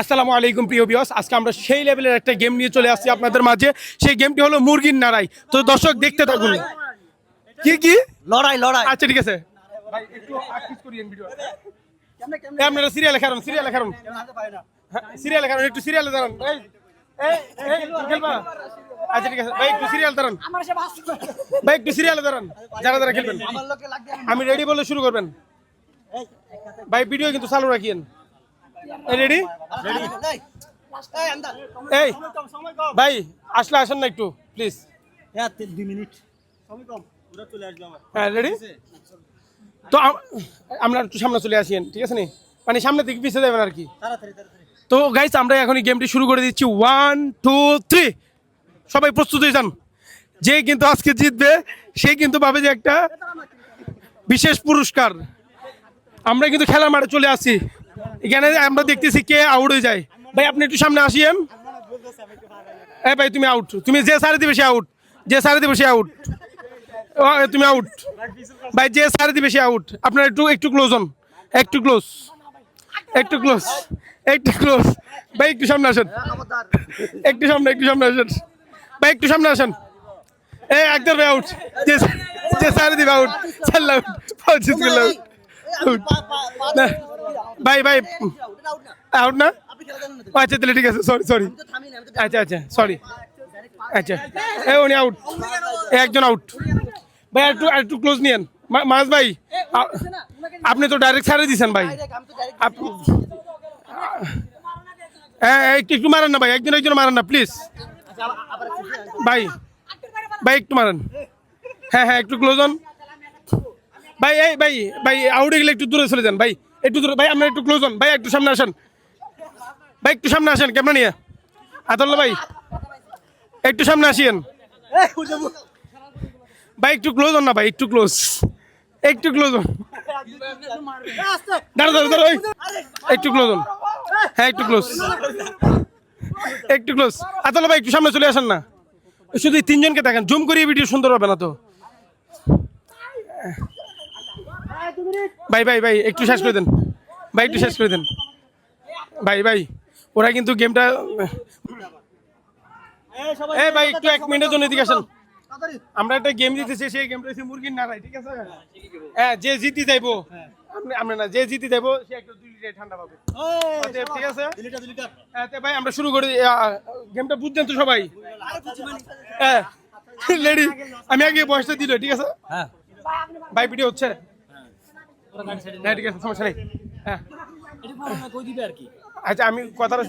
আসসালামু আলাইকুম প্রিয় বিয়স আজকে আমরা সেই লেভেলের একটা গেম নিয়ে চলে আসছি আপনাদের মাঝে। সেই গেমটি হলো মুরগির নাড়াই। তো দর্শক দেখতে থাকুন। কি কি? লড়াই লড়াই। আচ্ছা ঠিক আছে। ভাই একটু ভিডিও এই আপনারা সিরিয়ালে খারুন সিরিয়ালে খারুন সিরিয়ালে খারুন একটু সিরিয়ালে দাঁড়ান। এই এই এই খেলবা আচ্ছা ঠিক আছে। ভাই একটু সিরিয়াল দাঁড়ান। ভাই একটু সিরিয়ালে দাঁড়ান। যারা যারা খেলবেন। আমি রেডি বলে শুরু করবেন। ভাই ভিডিও কিন্তু চালু রাখিয়েন। রেডি এই, ভাই, আসলে আসেন না একটু প্লিজ হ্যাঁ রেডি তো আমরা একটু সামনে চলে আসিয়েন ঠিক আছে নি? মানে সামনে থেকে পিছিয়ে যাবেন আর কি। তো গাইস আমরা এখন গেমটি শুরু করে দিচ্ছি। ওয়ান টু থ্রি সবাই প্রস্তুত হয়ে যান। যে কিন্তু আজকে জিতবে, সে কিন্তু পাবে যে একটা বিশেষ পুরস্কার। আমরা কিন্তু খেলার মাঠে চলে আসছি। এখানে আমরা দেখতেছি কে আউট হয়ে যায়। ভাই আপনি একটু সামনে আসিয়েন এই ভাই তুমি আউট তুমি যে সারে দিবে সে আউট যে সারে দিবে সে আউট তুমি আউট ভাই যে সারে দিবে সে আউট আপনার একটু একটু ক্লোজ হন। একটু ক্লোজ একটু ক্লোজ একটু ক্লোজ ভাই একটু সামনে আসেন। একটু সামনে একটু সামনে আসেন। ভাই একটু সামনে আসেন। এই একদম ভাই আউট যে সারে দিবে আউট চাল আউট পঁচিশ আউট ভাই ভাই আউট না? আচ্ছা তাহলে ঠিক আছে সরি সরি আচ্ছা আচ্ছা সরি আচ্ছা এ, উনি আউট একজন আউট ভাই, একটু একটু ক্লোজ নিয়েন। মাস ভাই আপনি তো ডাইরেক্ট ছাড়ে দিয়েছেন ভাই। হ্যাঁ একটু একটু মারেন না ভাই, একজন একজন মারেন না প্লিজ ভাই ভাই, একটু মারেন। হ্যাঁ হ্যাঁ একটু ক্লোজ হন। ভাই, এই, ভাই ভাই আউটে গেলে একটু দূরে চলে যান, ভাই। একটু দূরে, ভাই, আপনার একটু ক্লোজ হন। ভাই, একটু সামনে আসেন। ভাই, একটু সামনে আসেন ক্যামেরা নিয়ে? আতল্লা ভাই, একটু সামনে আসিয়েন ভাই, একটু ক্লোজ হন না, ভাই, একটু ক্লোজ একটু ক্লোজ হন। একটু ক্লোজ হন। হ্যাঁ একটু ক্লোজ একটু ক্লোজ আতল্লা ভাই, একটু সামনে চলে আসেন না। শুধু তিনজনকে দেখেন। জুম করিয়ে ভিডিও সুন্দর হবে না তো? ভাই ভাই ভাই একটু শেষ করে দেন। ভাই একটু শেষ করে দেন। ভাই ভাই ওরা কিন্তু গেমটা এ ভাই একটু এক মিনিটের জন্য এদিকে আসেন। আমরা একটা গেম দিতেছি সেই গেমটা হচ্ছে মুরগির নাড়াই ঠিক আছে? হ্যাঁ যে জিতি যাইবো আমরা না যে জিতি যাইবো সে একটু দুই লিটার ঠান্ডা পাবে। ঠিক আছে? হ্যাঁ ভাই আমরা শুরু করি। গেমটা বুঝছেন তো সবাই? হ্যাঁ লেডি আমি আগে বয়সটা দিল ঠিক আছে? হ্যাঁ। ভাই ভিডিও হচ্ছে। হ্যাঁ ঠিক আছে সমস্যা নেই। হ্যাঁ। আচ্ছা আমি কথাটা